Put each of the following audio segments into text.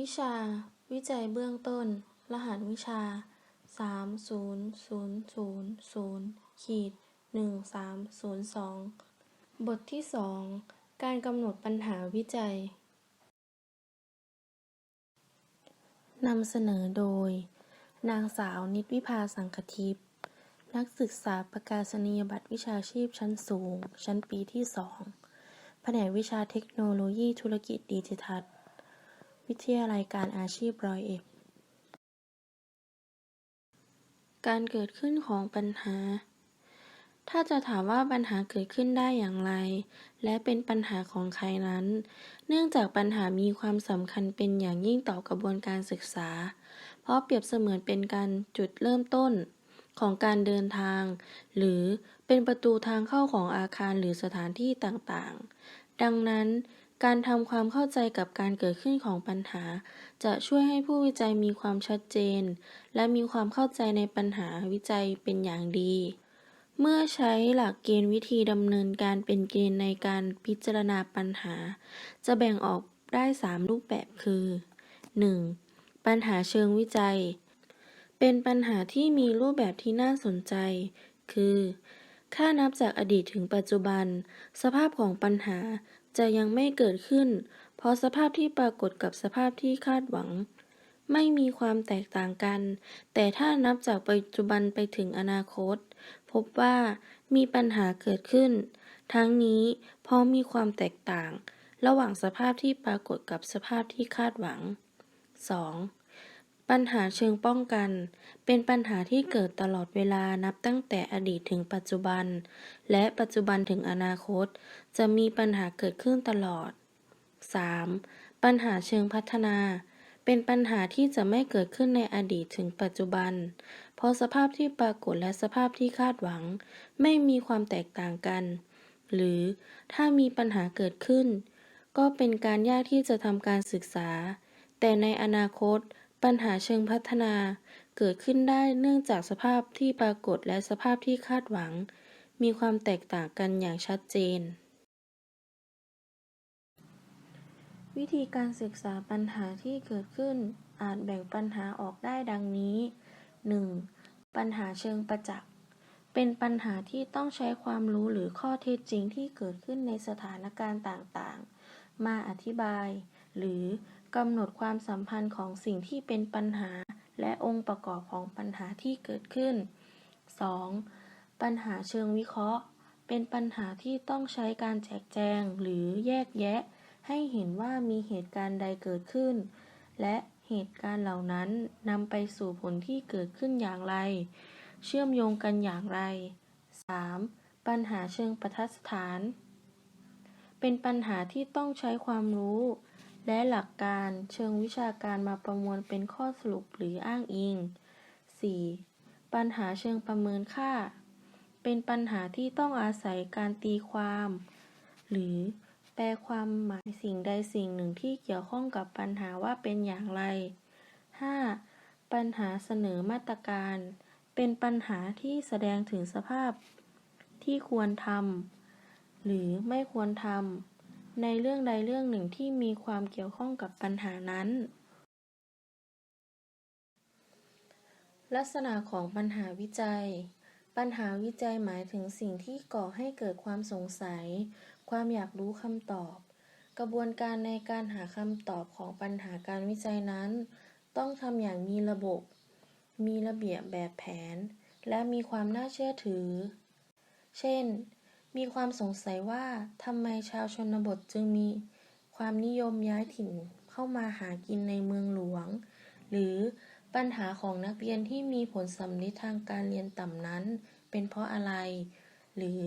วิชา วิจัยเบื้องต้น รหัสวิชาสามศูนย์ศูนย์ศูนย์ศูนย์ขีดหนึ่งสามศูนย์สองบทที่สองการกำหนดปัญหาวิจัย นำเสนอโดย นางสาวนิตวิภาสังคทิพย์นักศึกษาประกาศนียบัตรวิชาชีพชั้นสูง ชั้นปีที่สองแผนกวิชาเทคโนโลยีธุรกิจดิจิทัล วิทยาลัยการอาชีพร้อยเอ็ด การเกิดขึ้นของปัญหา ถ้าจะถามว่าปัญหาเกิดขึ้นได้อย่างไร และเป็นปัญหาของใครนั้น เนื่องจากปัญหามีความสำคัญเป็นอย่างยิ่งต่อกระบวนการศึกษา เพราะเปรียบเสมือนเป็นการจุดเริ่มต้นของการเดินทาง หรือเป็นประตูทางเข้าของอาคารหรือสถานที่ต่างๆ ดังนั้น การทำความเข้าใจกับการเกิดขึ้นของปัญหา จะช่วยให้ผู้วิจัยมีความชัดเจน และมีความเข้าใจในปัญหาวิจัยเป็นอย่างดี เมื่อใช้หลักเกณฑ์วิธีดำเนินการเป็นเกณฑ์ในการพิจารณาปัญหา จะแบ่งออกได้ 3 รูปแบบคือ 1. ปัญหาเชิงวิจัย เป็นปัญหาที่มีรูปแบบที่น่าสนใจ คือถ้านับจากอดีตถึงปัจจุบัน สภาพของปัญหา จะยังไม่เกิดขึ้น เพราะสภาพที่ปรากฏกับสภาพที่คาดหวัง ไม่มีความแตกต่างกัน แต่ถ้านับจากปัจจุบันไปถึงอนาคต พบว่ามีปัญหาเกิดขึ้น ทั้งนี้เพราะมีความแตกต่าง ระหว่างสภาพที่ปรากฏกับสภาพที่คาดหวัง 2. ปัญหาเชิงป้องกัน เป็นปัญหาที่เกิดตลอดเวลานับตั้งแต่อดีตถึงปัจจุบัน และปัจจุบันถึงอนาคต จะมีปัญหาเกิดขึ้นตลอด 3. ปัญหาเชิงพัฒนา เป็นปัญหาที่จะไม่เกิดขึ้นในอดีตถึงปัจจุบัน เพราะสภาพที่ปรากฏและสภาพที่คาดหวัง ไม่มีความแตกต่างกัน หรือถ้ามีปัญหาเกิดขึ้น ก็เป็นการยากที่จะทำการศึกษา แต่ในอนาคต ปัญหาเชิงพัฒนาเกิดขึ้นได้เนื่องจากสภาพที่ปรากฏและสภาพที่คาดหวัง มีความแตกต่างกันอย่างชัดเจน วิธีการศึกษาปัญหาที่เกิดขึ้นอาจแบ่งปัญหาออกได้ดังนี้ 1. ปัญหาเชิงประจักษ์ เป็นปัญหาที่ต้องใช้ความรู้หรือข้อเท็จจริงที่เกิดขึ้นในสถานการณ์ต่างๆ มาอธิบาย หรือ กำหนดความสัมพันธ์ของสิ่งที่เป็นปัญหา และองค์ประกอบของปัญหาที่เกิดขึ้น 2. ปัญหาเชิงวิเคราะห์ เป็นปัญหาที่ต้องใช้การแจกแจงหรือแยกแยะ ให้เห็นว่ามีเหตุการณ์ใดเกิดขึ้น และเหตุการณ์เหล่านั้นนำไปสู่ผลที่เกิดขึ้นอย่างไร เชื่อมโยงกันอย่างไร 3. ปัญหาเชิงประทัดฐาน เป็นปัญหาที่ต้องใช้ความรู้ และหลักการเชิงวิชาการมาประมวลเป็นข้อสรุปหรืออ้างอิง 4. ปัญหาเชิงประเมินค่า เป็นปัญหาที่ต้องอาศัยการตีความ หรือแปลความหมายสิ่งใดสิ่งหนึ่งที่เกี่ยวข้องกับปัญหาว่าเป็นอย่างไร 5. ปัญหาเสนอมาตรการ เป็นปัญหาที่แสดงถึงสภาพที่ควรทำหรือไม่ควรทำ ในเรื่องใดเรื่องหนึ่งที่มีความเกี่ยวข้องกับปัญหานั้น ลักษณะของปัญหาวิจัย ปัญหาวิจัยหมายถึงสิ่งที่ก่อให้เกิดความสงสัย ความอยากรู้คำตอบ กระบวนการในการหาคำตอบของปัญหาการวิจัยนั้น ต้องทำอย่างมีระบบ มีระเบียบแบบแผน และมีความน่าเชื่อถือ เช่น มีความสงสัยว่าทำไมชาวชนบทจึงมีความนิยมย้ายถิ่นเข้ามาหากินในเมืองหลวง หรือปัญหาของนักเรียนที่มีผลสำลิดทางการเรียนต่ำนั้น เป็นเพราะอะไร หรือ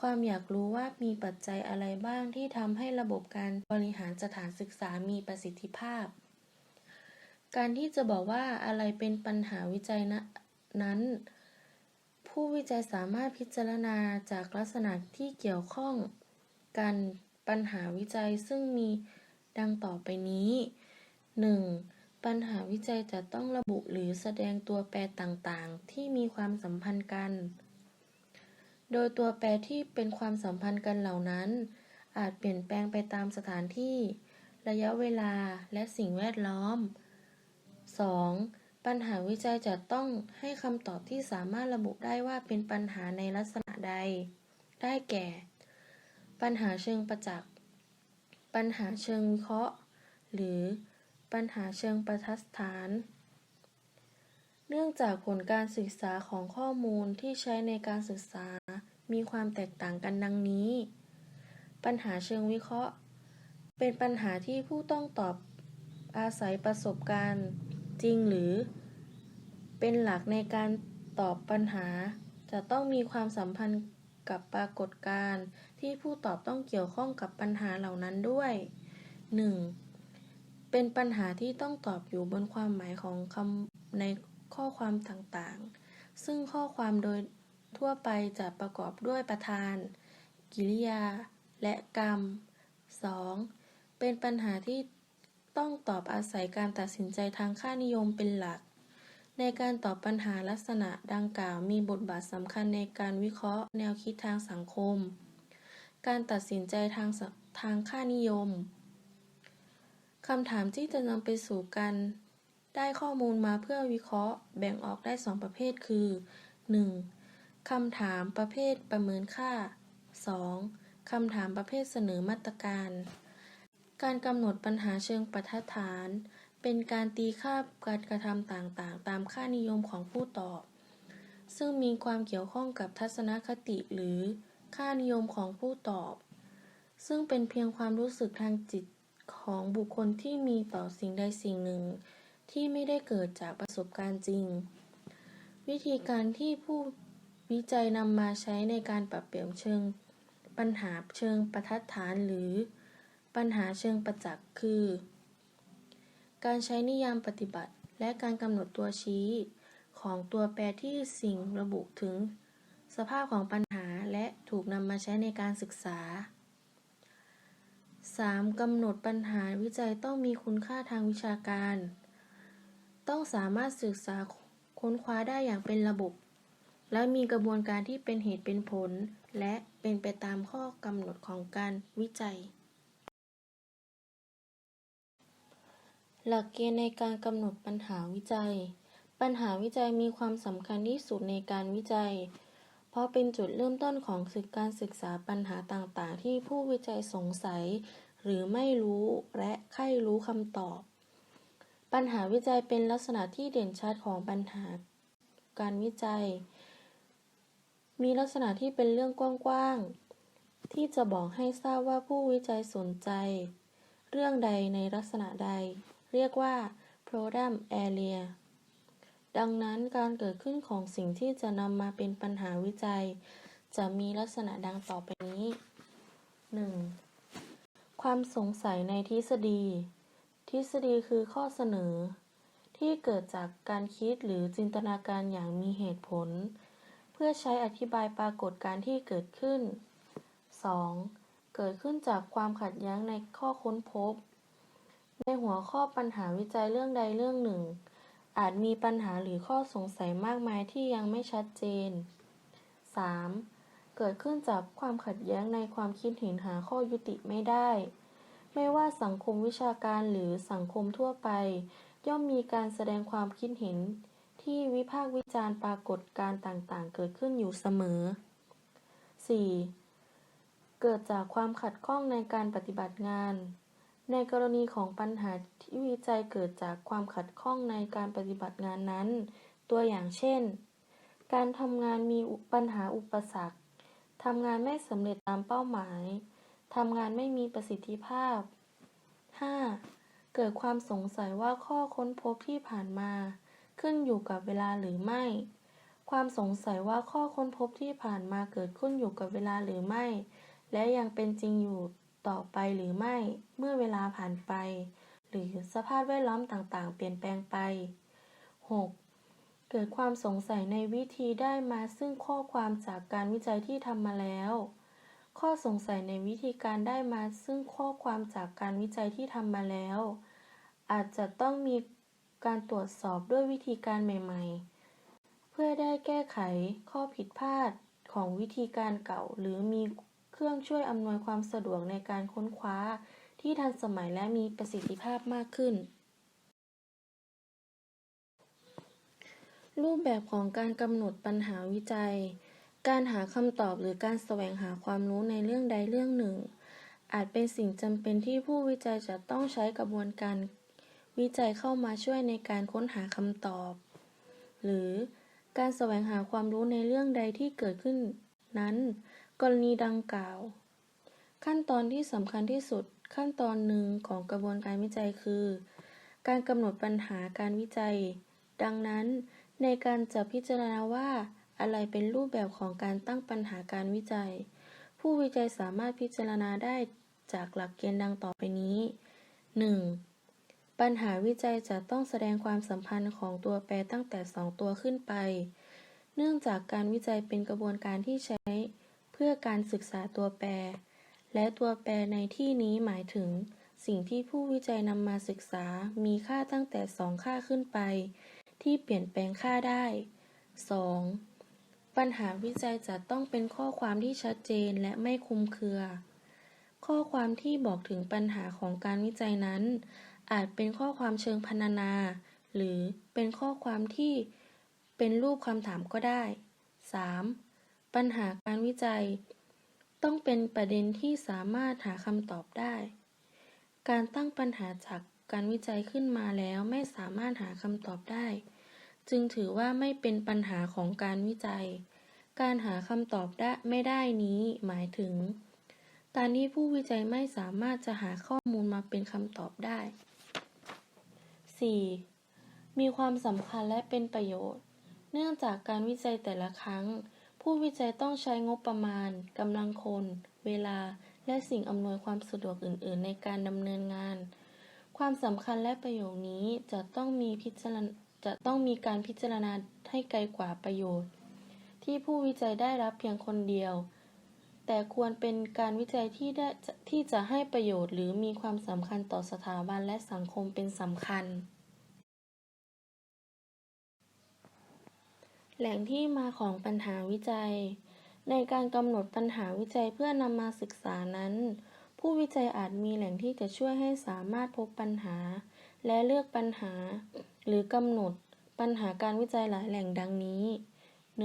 ความอยากรู้ว่ามีปัจจัยอะไรบ้างที่ทำให้ระบบการบริหารสถานศึกษามีประสิทธิภาพ การที่จะบอกว่าอะไรเป็นปัญหาวิจัยนะนั้น ผู้วิจัยสามารถพิจารณาจากลักษณะที่เกี่ยวข้องกันปัญหาวิจัยซึ่งมีดังต่อไปนี้ 1. ปัญหาวิจัยจะต้องระบุหรือแสดงตัวแปรต่างๆ ที่มีความสัมพันธ์กัน โดยตัวแปรที่เป็นความสัมพันธ์กันเหล่านั้น อาจเปลี่ยนแปลงไปตามสถานที่ ระยะเวลาและสิ่งแวดล้อม 2. ปัญหาวิจัยจะต้องให้คำตอบที่สามารถระบุได้ว่าเป็นปัญหาในลักษณะใด ได้แก่ ปัญหาเชิงประจักษ์ ปัญหาเชิงวิเคราะห์ หรือปัญหาเชิงประทัดฐาน เนื่องจากผลการศึกษาของข้อมูลที่ใช้ในการศึกษา มีความแตกต่างกันดังนี้ ปัญหาเชิงวิเคราะห์ เป็นปัญหาที่ผู้ต้องตอบอาศัยประสบการณ์ จริงหรือ เป็นหลักในการตอบปัญหา จะต้องมีความสัมพันธ์กับปรากฏการณ์ ที่ผู้ตอบต้องเกี่ยวข้องกับปัญหาเหล่านั้นด้วย 1. เป็นปัญหาที่ต้องตอบอยู่บนความหมายของคำในข้อความต่างๆ ซึ่งข้อความโดยทั่วไปจะประกอบด้วยประธาน กิริยา และกรรม 2. เป็นปัญหาที่ ต้องตอบอาศัยการตัดสินใจทางค่านิยมเป็นหลัก ในการตอบปัญหาลักษณะดังกล่าวมีบทบาทสำคัญในการวิเคราะห์แนวคิดทางสังคม การตัดสินใจทางทางค่านิยมคำถามที่จะนำไปสู่การได้ข้อมูลมาเพื่อวิเคราะห์ แบ่งออกได้สองประเภทคือ 1. คำถามประเภทประเมินค่า 2. คำถามประเภทเสนอมาตรการ การกำหนดปัญหาเชิงปรัฐาน เป็นการตีค่าการกระทำต่างๆ ตามค่านิยมของผู้ตอบ ซึ่งมีความเกี่ยวข้องกับทัศนคติหรือค่านิยมของผู้ตอบ ซึ่งเป็นเพียงความรู้สึกทางจิตของบุคคลที่มีต่อสิ่งใดสิ่งหนึ่ง ที่ไม่ได้เกิดจากประสบการณ์จริง วิธีการที่ผู้วิจัยนำมาใช้ในการปรับเปลี่ยนเชิง ปัญหาเชิงประทัดฐานหรือ ปัญหาเชิงประจักษ์คือ การใช้นิยามปฏิบัติ และการกำหนดตัวชี้ ของตัวแปรที่สิ่งระบุถึง สภาพของปัญหาและถูกนำมาใช้ในการศึกษา 3. กำหนดปัญหาวิจัยต้องมีคุณค่าทางวิชาการ ต้องสามารถศึกษาค้นคว้าได้อย่างเป็นระบบ และมีกระบวนการที่เป็นเหตุเป็นผล และเป็นไปตามข้อกำหนดของการวิจัย หลักเกณฑ์ในการกำหนดปัญหาวิจัย ปัญหาวิจัยมีความสำคัญที่สุดในการวิจัย เพราะเป็นจุดเริ่มต้นของการศึกษาปัญหาต่างๆ ที่ผู้วิจัยสงสัย หรือไม่รู้และใคร่รู้คำตอบ ปัญหาวิจัยเป็นลักษณะที่เด่นชัดของปัญหาการวิจัย มีลักษณะที่เป็นเรื่องกว้างๆ ที่จะบอกให้ทราบว่าผู้วิจัยสนใจ เรื่องใดในลักษณะใด เรียกว่า problem area ดังนั้นการเกิดขึ้นของสิ่งที่จะนำมาเป็นปัญหาวิจัย จะมีลักษณะดังต่อไปนี้ 1. ความสงสัยในทฤษฎี ทฤษฎีคือข้อเสนอ ที่เกิดจากการคิดหรือจินตนาการอย่างมีเหตุผล เพื่อใช้อธิบายปรากฏการณ์ที่เกิดขึ้น 2. เกิดขึ้นจากความขัดแย้งในข้อค้นพบ ในหัวข้อปัญหาวิจัยเรื่องใดเรื่องหนึ่ง อาจมีปัญหาหรือข้อสงสัยมากมายที่ยังไม่ชัดเจน 3. เกิดขึ้นจากความขัดแย้งในความคิดเห็นหาข้อยุติไม่ได้ ไม่ว่าสังคมวิชาการหรือสังคมทั่วไป ย่อมมีการแสดงความคิดเห็น ที่วิพากษ์วิจารณ์ปรากฏการ์ต่างๆ เกิดขึ้นอยู่เสมอ 4. เกิดจากความขัดข้องในการปฏิบัติงาน ในกรณีของปัญหาที่วิจัยเกิดจากความขัดข้องในการปฏิบัติงานนั้น ตัวอย่างเช่น การทำงานมีปัญหาอุปสรรค ทำงานไม่สำเร็จตามเป้าหมาย ทำงานไม่มีประสิทธิภาพ 5. เกิดความสงสัยว่าข้อค้นพบที่ผ่านมา ขึ้นอยู่กับเวลาหรือไม่ ความสงสัยว่าข้อค้นพบที่ผ่านมาเกิดขึ้นอยู่กับเวลาหรือไม่ และยังเป็นจริงอยู่ ต่อไปหรือไม่ เมื่อเวลาผ่านไป หรือสภาพแวดล้อมต่างๆ เปลี่ยนแปลงไป 6. เกิดความสงสัยในวิธีได้มาซึ่งข้อความจากการวิจัยที่ทำมาแล้ว ข้อสงสัยในวิธีการได้มาซึ่งข้อความจากการวิจัยที่ทำมาแล้ว อาจจะต้องมีการตรวจสอบด้วยวิธีการใหม่ ๆ เพื่อได้แก้ไขข้อผิดพลาดของวิธีการเก่าหรือมี เครื่องช่วยอำนวยความสะดวกในการค้นคว้า ที่ทันสมัยและมีประสิทธิภาพมากขึ้น รูปแบบของการกำหนดปัญหาวิจัย การหาคำตอบหรือการแสวงหาความรู้ในเรื่องใดเรื่องหนึ่ง อาจเป็นสิ่งจำเป็นที่ผู้วิจัยจะต้องใช้กระบวนการวิจัยเข้ามาช่วยในการค้นหาคำตอบ หรือการแสวงหาความรู้ในเรื่องใดที่เกิดขึ้นนั้น กรณีดังกล่าว ขั้นตอนที่สำคัญที่สุดขั้นตอนหนึ่งของกระบวนการวิจัยคือ การกำหนดปัญหาการวิจัย ดังนั้นในการจะพิจารณาว่าอะไรเป็นรูปแบบของการตั้งปัญหาการวิจัย ผู้วิจัยสามารถพิจารณาได้จากหลักเกณฑ์ดังต่อไปนี้ 1. ปัญหาวิจัยจะต้องแสดงความสัมพันธ์ของตัวแปรตั้งแต่ 2 ตัวขึ้นไป เนื่องจากการวิจัยเป็นกระบวนการที่ใช้ เพื่อการศึกษาตัวแปร และตัวแปรในที่นี้หมายถึง สิ่งที่ผู้วิจัยนำมาศึกษามีค่าตั้งแต่ 2 ค่าขึ้นไป ที่เปลี่ยนแปลงค่าได้ 2. ปัญหาวิจัยจะต้องเป็นข้อความที่ชัดเจนและไม่คุมเครือ ข้อความที่บอกถึงปัญหาของการวิจัยนั้น อาจเป็นข้อความเชิงพรรณนา หรือเป็นข้อความที่เป็นรูปคำถามก็ได้ 3. ปัญหาการวิจัย ต้องเป็นประเด็นที่สามารถหาคำตอบได้ การตั้งปัญหาจากการวิจัยขึ้นมาแล้วไม่สามารถหาคำตอบได้ จึงถือว่าไม่เป็นปัญหาของการวิจัย การหาคำตอบได้ไม่ได้นี้หมายถึง การที่ผู้วิจัยไม่สามารถจะหาข้อมูลมาเป็นคำตอบได้ 4. มีความสำคัญและเป็นประโยชน์ เนื่องจากการวิจัยแต่ละครั้ง ผู้วิจัยต้องใช้งบประมาณ กำลังคน เวลา และสิ่งอำนวยความสะดวกอื่น ๆ ในการดำเนินงาน ความสำคัญและประโยชน์นี้จะต้องมีพิจารณาจะต้องมีการพิจารณาให้ไกลกว่าประโยชน์ ที่ผู้วิจัยได้รับเพียงคนเดียว แต่ควรเป็นการวิจัยที่ได้ที่จะให้ประโยชน์ หรือมีความสำคัญต่อสถาบันและสังคมเป็นสำคัญ แหล่งที่มาของปัญหาวิจัย ในการกำหนดปัญหาวิจัยเพื่อนำมาศึกษานั้น ผู้วิจัยอาจมีแหล่งที่จะช่วยให้สามารถพบปัญหา และเลือกปัญหา หรือกำหนดปัญหาการวิจัยหลายแหล่งดังนี้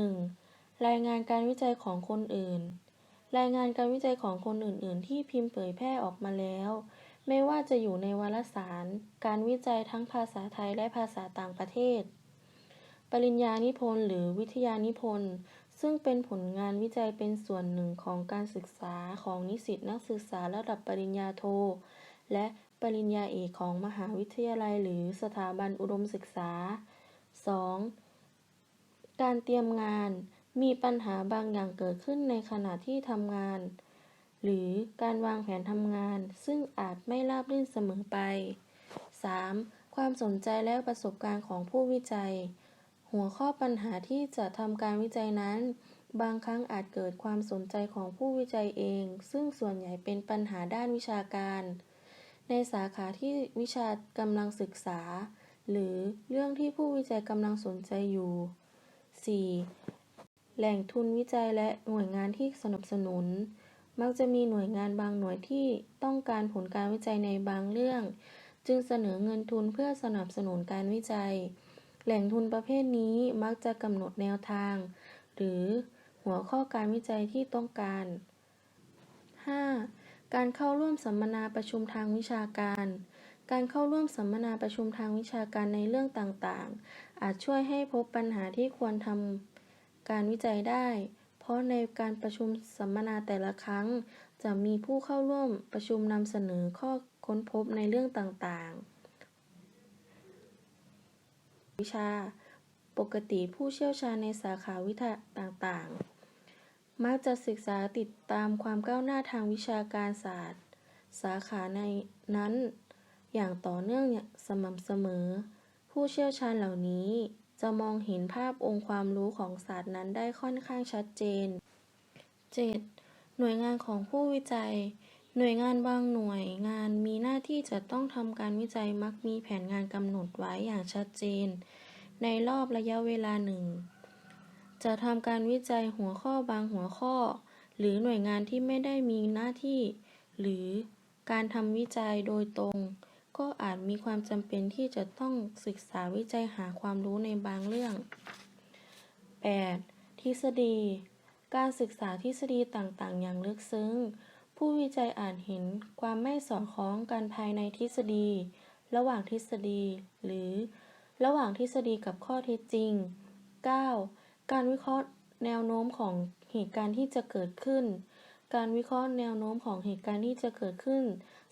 1. รายงานการวิจัยของคนอื่น รายงานการวิจัยของคนอื่น ๆ ที่พิมพ์เผยแพร่ออกมาแล้ว ไม่ว่าจะอยู่ในวารสาร การวิจัยทั้งภาษาไทยและภาษาต่างประเทศ ปริญญานิพนธ์หรือวิทยานิพนธ์ ซึ่งเป็นผลงานวิจัยเป็นส่วนหนึ่งของการศึกษาของนิสิตนักศึกษาระดับปริญญาโท และปริญญาเอกของมหาวิทยาลัยหรือสถาบันอุดมศึกษา 2. การเตรียมงาน มีปัญหาบางอย่างเกิดขึ้นในขณะที่ทำงาน หรือการวางแผนทำงาน ซึ่งอาจไม่ราบรื่นเสมอไป 3. ความสนใจและประสบการณ์ของผู้วิจัย หัวข้อปัญหาที่จะทำการวิจัยนั้น บางครั้งอาจเกิดความสนใจของผู้วิจัยเอง ซึ่งส่วนใหญ่เป็นปัญหาด้านวิชาการ ในสาขาที่วิชากำลังศึกษา หรือเรื่องที่ผู้วิจัยกำลังสนใจอยู่ 4. แหล่งทุนวิจัยและหน่วยงานที่สนับสนุน มักจะมีหน่วยงานบางหน่วยที่ต้องการผลการวิจัยในบางเรื่อง จึงเสนอเงินทุนเพื่อสนับสนุนการวิจัย แหล่งทุนประเภทนี้มักจะกำหนดแนวทาง หรือหัวข้อการวิจัยที่ต้องการ 5. การเข้าร่วมสัมมนาประชุมทางวิชาการ การเข้าร่วมสัมมนาประชุมทางวิชาการในเรื่องต่างๆ อาจช่วยให้พบปัญหาที่ควรทำการวิจัยได้ เพราะในการประชุมสัมมนาแต่ละครั้ง จะมีผู้เข้าร่วมประชุมนำเสนอข้อค้นพบในเรื่องต่างๆ วิชา ปกติผู้เชี่ยวชาญในสาขาวิทยาต่างๆ มักจะศึกษาติดตามความก้าวหน้าทางวิชาการศาสตร์ สาขาในนั้น อย่างต่อเนื่องสม่ำเสมอ ผู้เชี่ยวชาญเหล่านี้จะมองเห็นภาพองค์ความรู้ของศาสตร์นั้นได้ค่อนข้างชัดเจน 7. หน่วยงานของผู้วิจัย หน่วยงานบางหน่วยงานมีหน้าที่จะต้องทำการวิจัยมักมีแผนงานกำหนดไว้อย่างชัดเจน ในรอบระยะเวลาหนึ่ง จะทำการวิจัยหัวข้อบางหัวข้อ หรือหน่วยงานที่ไม่ได้มีหน้าที่ หรือการทำวิจัยโดยตรง ก็อาจมีความจำเป็นที่จะต้องศึกษาวิจัยหาความรู้ในบางเรื่อง 8. ทฤษฎี การศึกษาทฤษฎีต่างๆ อย่างลึกซึ้ง ผู้วิจัยอ่าจเห็นความไม่สอดคล้องกันภายในทฤษฎี ระหว่างทฤษฎี หรือระหว่างทฤษฎีกับข้อเท็จจริง 9. การวิเคราะห์แนวโน้มของเหตุการณ์ที่จะเกิดขึ้น การวิเคราะห์แนวโน้มของเหตุการณ์ที่จะเกิดขึ้น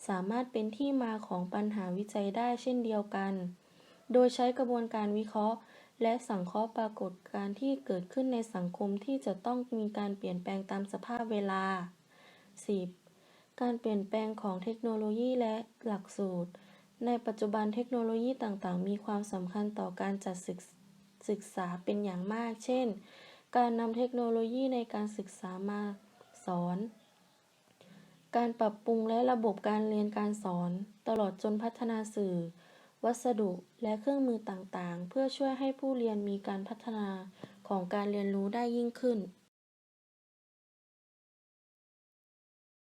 สามารถเป็นที่มาของปัญหาวิจัยได้เช่นเดียวกัน โดยใช้กระบวนการวิเคราะห์ และสังเคราะห์ปรากฏการณ์ที่เกิดขึ้นในสังคมที่จะต้องมีการเปลี่ยนแปลงตามสภาพเวลา 10. การเปลี่ยนแปลงของเทคโนโลยีและหลักสูตร ในปัจจุบันเทคโนโลยีต่างๆ มีความสำคัญต่อการจัดศึกศึกษาเป็นอย่างมาก เช่น การนำเทคโนโลยีในการศึกษามาสอน การปรับปรุงและระบบการเรียนการสอน ตลอดจนพัฒนาสื่อ วัสดุและเครื่องมือต่างๆ เพื่อช่วยให้ผู้เรียนมีการพัฒนาของการเรียนรู้ได้ยิ่งขึ้น